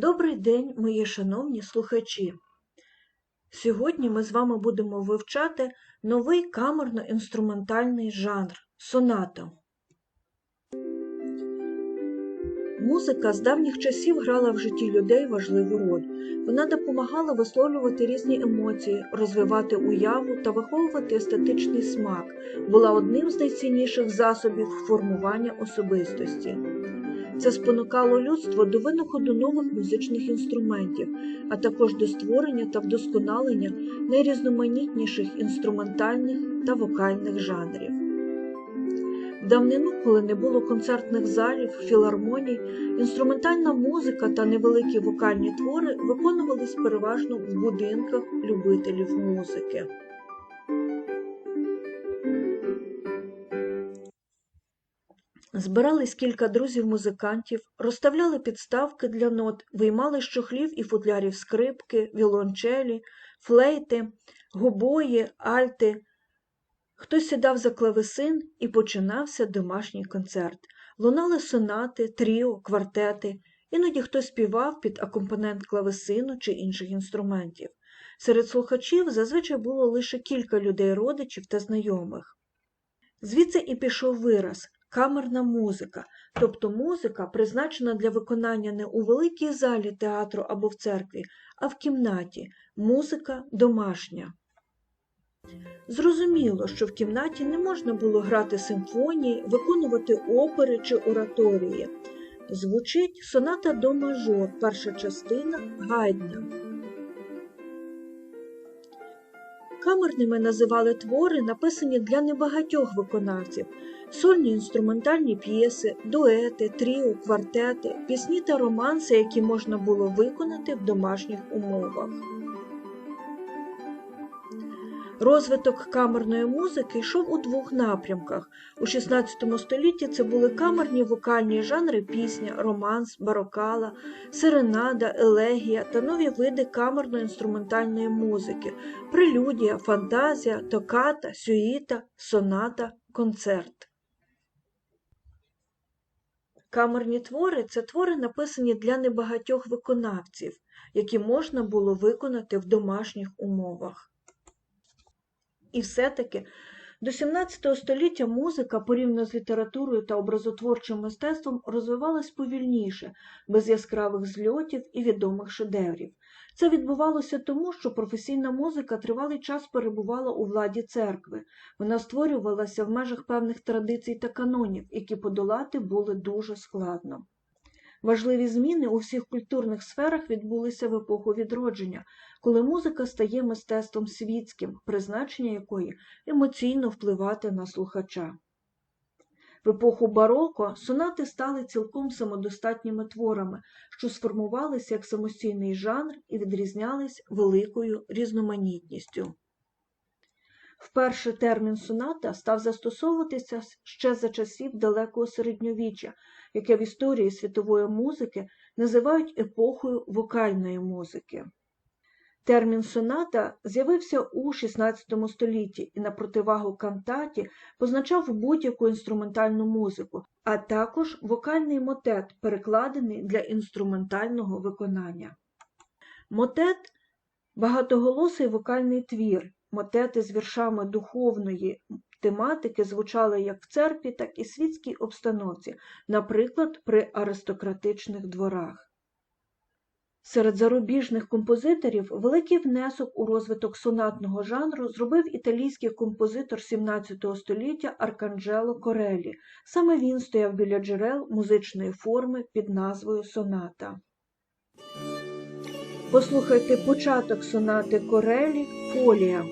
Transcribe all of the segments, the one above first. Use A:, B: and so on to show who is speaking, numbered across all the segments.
A: Добрий день, мої шановні слухачі! Сьогодні ми з вами будемо вивчати новий камерно-інструментальний жанр соната. Музика з давніх часів грала в житті людей важливу роль. Вона допомагала висловлювати різні емоції, розвивати уяву та виховувати естетичний смак, була одним з найцінніших засобів формування особистості. Це спонукало людство до винаходу нових музичних інструментів, а також до створення та вдосконалення найрізноманітніших інструментальних та вокальних жанрів. В давнину, коли не було концертних залів, філармоній, інструментальна музика та невеликі вокальні твори виконувались переважно в будинках любителів музики. Збирались кілька друзів-музикантів, розставляли підставки для нот, виймали з і футлярів скрипки, віолончелі, флейти, гобої, альти. Хтось сідав за клавесин і починався домашній концерт. Лунали сонати, тріо, квартети. Іноді хтось співав під акомпанент клавесину чи інших інструментів. Серед слухачів зазвичай було лише кілька людей родичів та знайомих. Звідси і пішов вираз камерна музика, тобто музика, призначена для виконання не у великій залі театру або в церкві, а в кімнаті музика домашня. Зрозуміло, що в кімнаті не можна було грати симфонії, виконувати опери чи ораторії. Звучить соната до мажор, перша частина Гайдна. Камерними називали твори, написані для небагатьох виконавців, сольні інструментальні п'єси, дуети, тріо, квартети, пісні та романси, які можна було виконати в домашніх умовах. Розвиток камерної музики йшов у двох напрямках. У XVI столітті це були камерні вокальні жанри пісня, романс, барокала, серенада, елегія та нові види камерно-інструментальної музики, прелюдія, фантазія, токата, сюїта, соната, концерт. Камерні твори це твори, написані для небагатьох виконавців, які можна було виконати в домашніх умовах. І все-таки до XVII століття музика, порівняно з літературою та образотворчим мистецтвом, розвивалась повільніше, без яскравих зльотів і відомих шедеврів. Це відбувалося тому, що професійна музика тривалий час перебувала у владі церкви. Вона створювалася в межах певних традицій та канонів, які подолати були дуже складно. Важливі зміни у всіх культурних сферах відбулися в епоху відродження, коли музика стає мистецтвом світським, призначення якої емоційно впливати на слухача. Епоху бароко сонати стали цілком самодостатніми творами, що сформувалися як самостійний жанр і відрізнялись великою різноманітністю. Вперше термін соната став застосовуватися ще за часів далекого середньовіччя, яке в історії світової музики називають епохою вокальної музики. Термін соната з'явився у XVI столітті і на противагу кантаті позначав будь-яку інструментальну музику, а також вокальний мотет, перекладений для інструментального виконання. Мотет багатоголосий вокальний твір, мотети з віршами духовної тематики звучали як в церкві, так і світській обстановці, наприклад, при аристократичних дворах. Серед зарубіжних композиторів великий внесок у розвиток сонатного жанру зробив італійський композитор XVII століття Арканджело Корелі. Саме він стояв біля джерел музичної форми під назвою Соната. Послухайте початок сонати Корелі Фолія.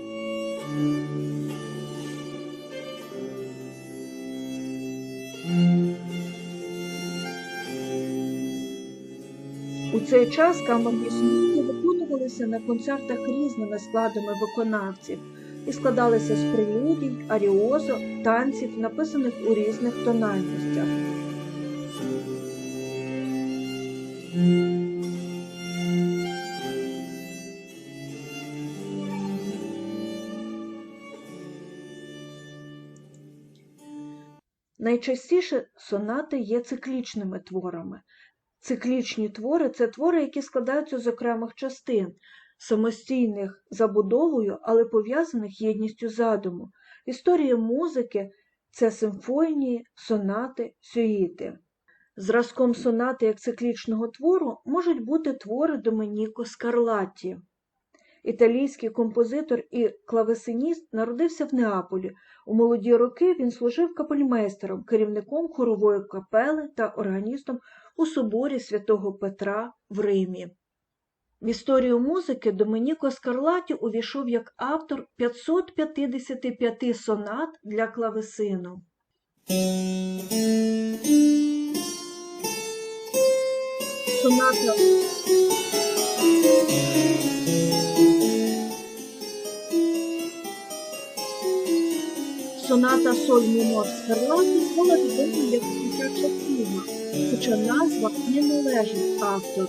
A: У цей час камерні сонати виконувалися на концертах різними складами виконавців і складалися з прелюдій, аріозо, танців, написаних у різних тональностях. Найчастіше сонати є циклічними творами. Циклічні твори це твори, які складаються з окремих частин, самостійних забудовою, але пов'язаних єдністю задуму. В історії музики це симфонії, сонати, сюїти. Зразком сонати як циклічного твору можуть бути твори Доменіко Скарлатті. Італійський композитор і клавесиніст народився в Неаполі. У молоді роки він служив капельмейстером, керівником хорової капели та органістом у соборі святого Петра в Римі. В історію музики Доменіко Скарлаті увійшов як автор 555 сонат для клавесину. Соната Соната соль мінор Скарлаті була відома як дитяча книга, хоча назва не належить автору.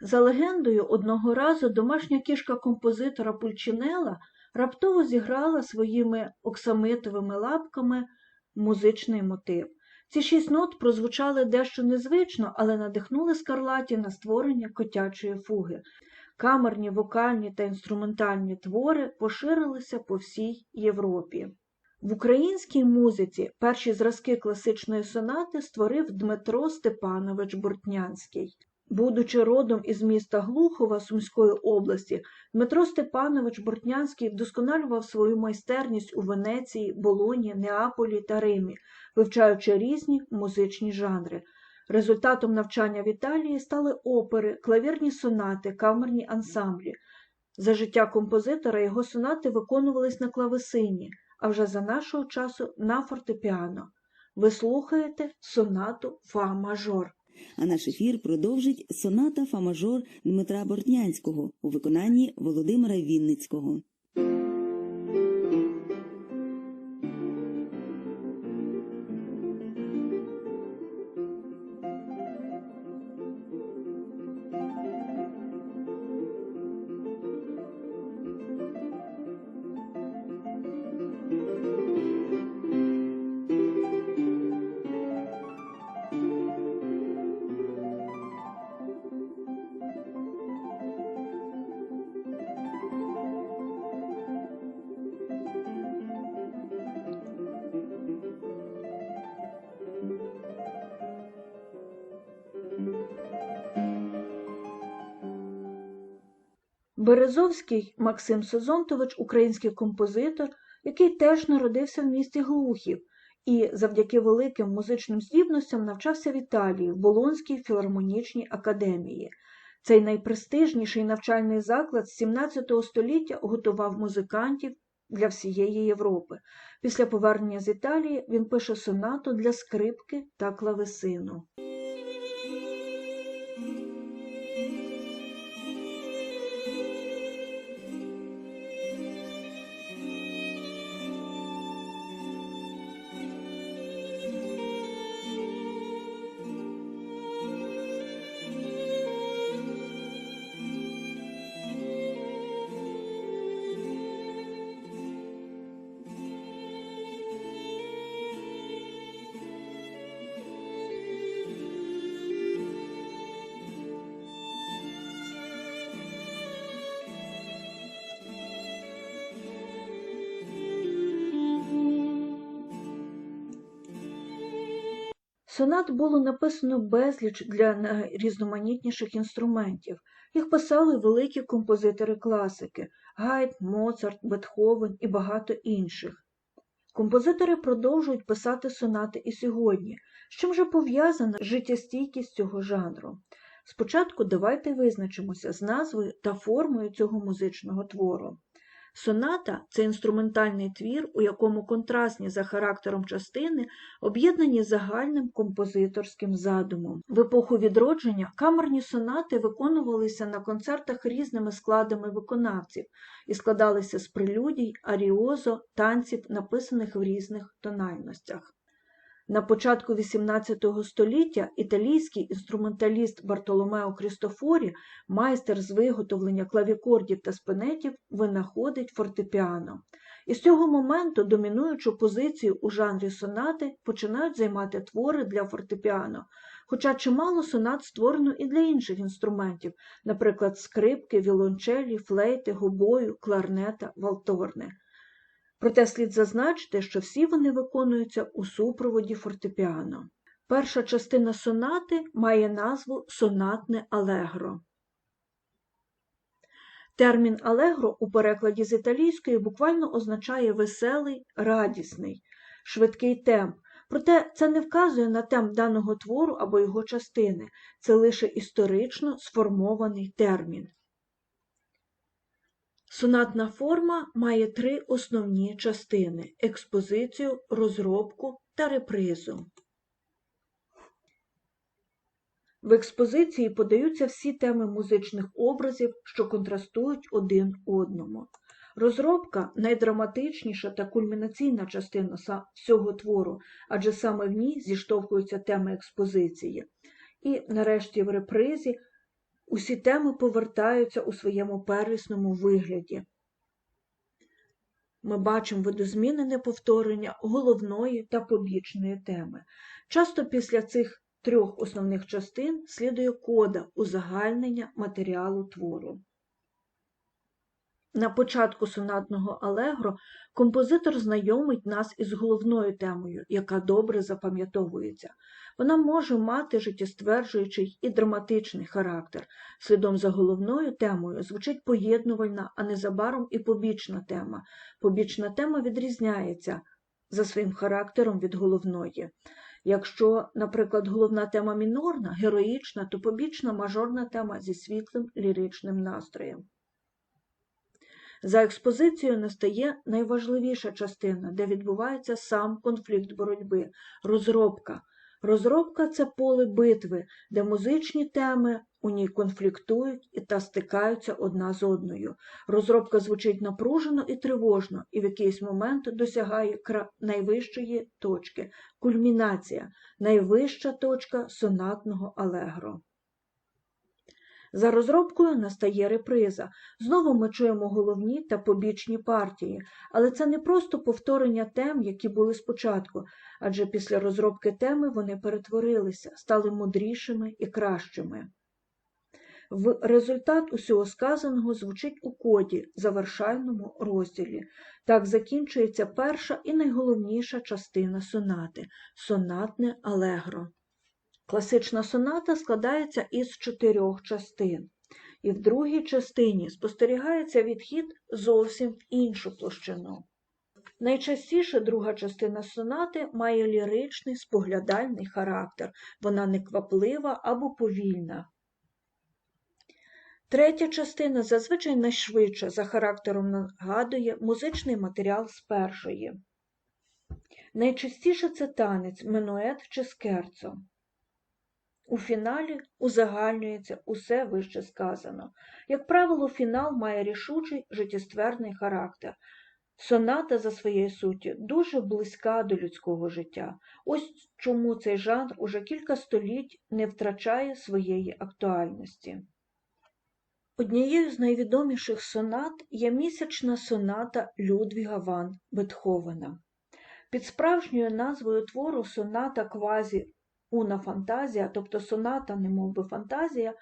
A: За легендою, одного разу домашня кішка композитора Пульчинела раптово зіграла своїми оксамитовими лапками музичний мотив. Ці шість нот прозвучали дещо незвично, але надихнули Скарлаті на створення котячої фуги. Камерні, вокальні та інструментальні твори поширилися по всій Європі. В українській музиці перші зразки класичної сонати створив Дмитро Степанович Бортнянський. Будучи родом із міста Глухова Сумської області, Дмитро Степанович Бортнянський вдосконалював свою майстерність у Венеції, Болоні, Неаполі та Римі, вивчаючи різні музичні жанри. Результатом навчання в Італії стали опери, клавірні сонати, камерні ансамблі. За життя композитора його сонати виконувались на клавесині, а вже за нашого часу на фортепіано. Ви слухаєте сонату Фа мажор.
B: А наш ефір продовжить соната Фа-мажор Дмитра Бортнянського у виконанні Володимира Вінницького.
A: Березовський Максим Созонтович український композитор, який теж народився в місті Глухів і завдяки великим музичним здібностям навчався в Італії в Болонській філармонічній академії. Цей найпрестижніший навчальний заклад з 17 століття готував музикантів для всієї Європи. Після повернення з Італії він пише сонату для скрипки та клавесину. Сонат було написано безліч для найрізноманітніших інструментів. Їх писали великі композитори класики Гайд, Моцарт, Бетховен і багато інших. Композитори продовжують писати сонати і сьогодні, з чим же пов'язана життєстійкість цього жанру. Спочатку давайте визначимося з назвою та формою цього музичного твору. Соната це інструментальний твір, у якому контрастні за характером частини об'єднані загальним композиторським задумом. В епоху відродження камерні сонати виконувалися на концертах різними складами виконавців і складалися з прелюдій, аріозо, танців, написаних в різних тональностях. На початку XVIII століття італійський інструменталіст Бартоломео Крістофорі, майстер з виготовлення клавікордів та спинетів, винаходить фортепіано. І з цього моменту домінуючу позицію у жанрі сонати починають займати твори для фортепіано, хоча чимало сонат створено і для інших інструментів, наприклад, скрипки, віолончелі, флейти, гобою, кларнета, валторни. Проте слід зазначити, що всі вони виконуються у супроводі фортепіано. Перша частина сонати має назву сонатне алегро. Термін алегро у перекладі з італійської буквально означає веселий, радісний, швидкий темп. Проте це не вказує на темп даного твору або його частини, це лише історично сформований термін. Сонатна форма має три основні частини експозицію, розробку та репризу. В експозиції подаються всі теми музичних образів, що контрастують один одному. Розробка найдраматичніша та кульмінаційна частина всього твору, адже саме в ній зіштовхуються теми експозиції. І, нарешті, в репризі усі теми повертаються у своєму первісному вигляді. Ми бачимо видозмінене повторення головної та побічної теми. Часто після цих трьох основних частин слідує кода узагальнення матеріалу твору. На початку сонатного алегро композитор знайомить нас із головною темою, яка добре запам'ятовується. Вона може мати життєстверджуючий і драматичний характер. Слідом за головною темою звучить поєднувальна, а незабаром і побічна тема. Побічна тема відрізняється за своїм характером від головної. Якщо, наприклад, головна тема мінорна, героїчна, то побічна мажорна тема зі світлим ліричним настроєм. За експозицією настає найважливіша частина, де відбувається сам конфлікт боротьби розробка. Розробка це поле битви, де музичні теми у ній конфліктують та стикаються одна з одною. Розробка звучить напружено і тривожно, і в якийсь момент досягає найвищої точки кульмінація, найвища точка сонатного алегро. За розробкою настає реприза. Знову ми чуємо головні та побічні партії, але це не просто повторення тем, які були спочатку, адже після розробки теми вони перетворилися, стали мудрішими і кращими. В результат усього сказаного звучить у коді, завершальному розділі. Так закінчується перша і найголовніша частина сонати сонатне алегро. Класична соната складається із чотирьох частин, і в другій частині спостерігається відхід зовсім в іншу площину. Найчастіше друга частина сонати має ліричний споглядальний характер, вона некваплива або повільна. Третя частина зазвичай найшвидше за характером нагадує музичний матеріал з першої. Найчастіше це танець, минует чи скерцо. У фіналі узагальнюється усе вище сказано. Як правило, фінал має рішучий життєстверний характер. Соната за своєю суттю дуже близька до людського життя. Ось чому цей жанр уже кілька століть не втрачає своєї актуальності. Однією з найвідоміших сонат є місячна соната Людвіга ван Бетховена. Під справжньою назвою твору соната квазі Уна фантазія, тобто соната, немовби фантазія,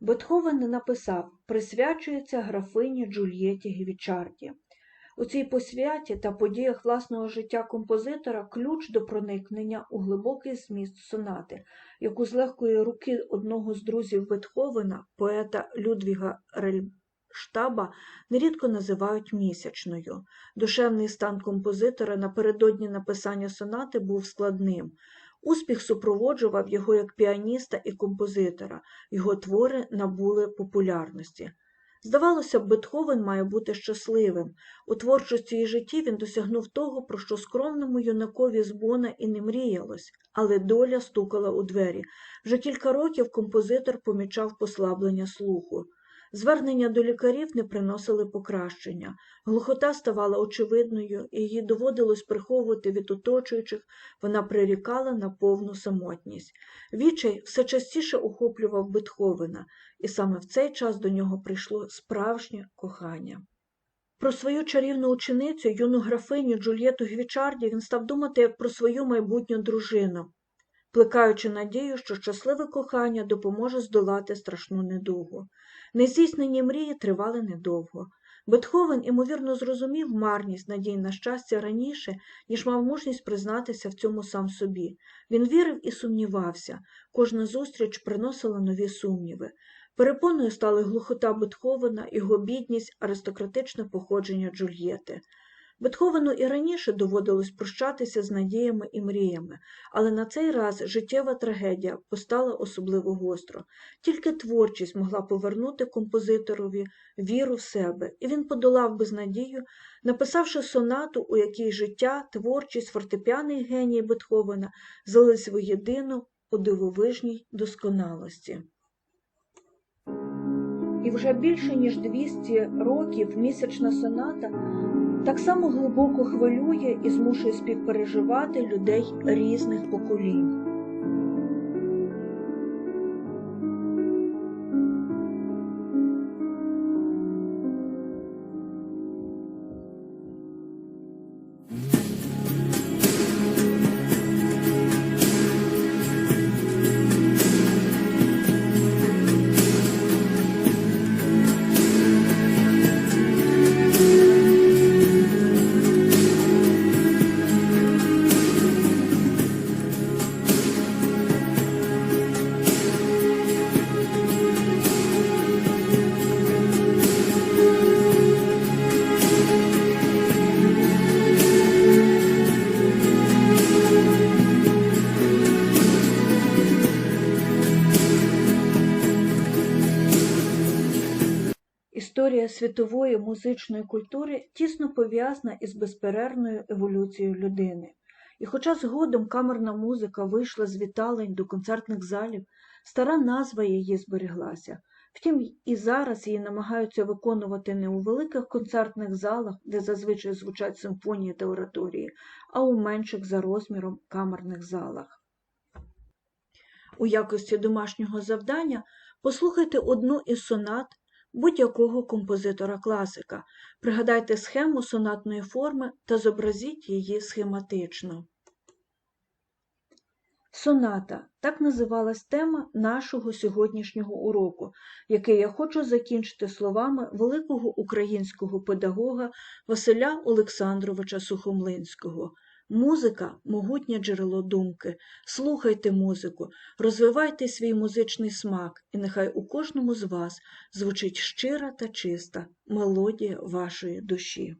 A: Бетховен написав, присвячується графині Джульєті Гвічарді. У цій посвяті та подіях власного життя композитора ключ до проникнення у глибокий зміст сонати, яку з легкої руки одного з друзів Бетховена, поета Людвіга Рельштаба, нерідко називають місячною. Душевний стан композитора напередодні написання сонати був складним. Успіх супроводжував його як піаніста і композитора, його твори набули популярності. Здавалося Бетховен має бути щасливим. У творчості і житті він досягнув того, про що скромному юнакові з Бона і не мріялось, але доля стукала у двері. Вже кілька років композитор помічав послаблення слуху. Звернення до лікарів не приносили покращення. Глухота ставала очевидною, і її доводилось приховувати від оточуючих, вона прирікала на повну самотність. Вічай все частіше охоплював Бетховена, і саме в цей час до нього прийшло справжнє кохання. Про свою чарівну ученицю, юну графиню Джульєту Гвічарді, він став думати як про свою майбутню дружину, плекаючи надію, що щасливе кохання допоможе здолати страшну недугу. Нездійснені мрії тривали недовго. Бетховен, імовірно, зрозумів марність надій на щастя раніше, ніж мав мужність признатися в цьому сам собі. Він вірив і сумнівався. Кожна зустріч приносила нові сумніви. Перепоною стали глухота Бетховена, його бідність, аристократичне походження Джульєти. Бетховену і раніше доводилось прощатися з надіями і мріями, але на цей раз життєва трагедія постала особливо гостро. Тільки творчість могла повернути композиторові віру в себе, і він подолав безнадію, написавши сонату, у якій життя, творчість, фортепіаний геній Бетховена злились воєдино у дивовижній досконалості. І вже більше ніж 200 років місячна соната так само глибоко хвилює і змушує співпереживати людей різних поколінь. Історія світової музичної культури тісно пов'язана із безперервною еволюцією людини. І хоча згодом камерна музика вийшла з віталень до концертних залів, стара назва її збереглася. Втім, і зараз її намагаються виконувати не у великих концертних залах, де зазвичай звучать симфонії та ораторії, а у менших за розміром камерних залах. У якості домашнього завдання послухайте одну із сонат будь-якого композитора класика. Пригадайте схему сонатної форми та зобразіть її схематично. Соната так називалась тема нашого сьогоднішнього уроку, який я хочу закінчити словами великого українського педагога Василя Олександровича Сухомлинського. Музика могутнє джерело думки. Слухайте музику, розвивайте свій музичний смак, і нехай у кожному з вас звучить щира та чиста мелодія вашої душі.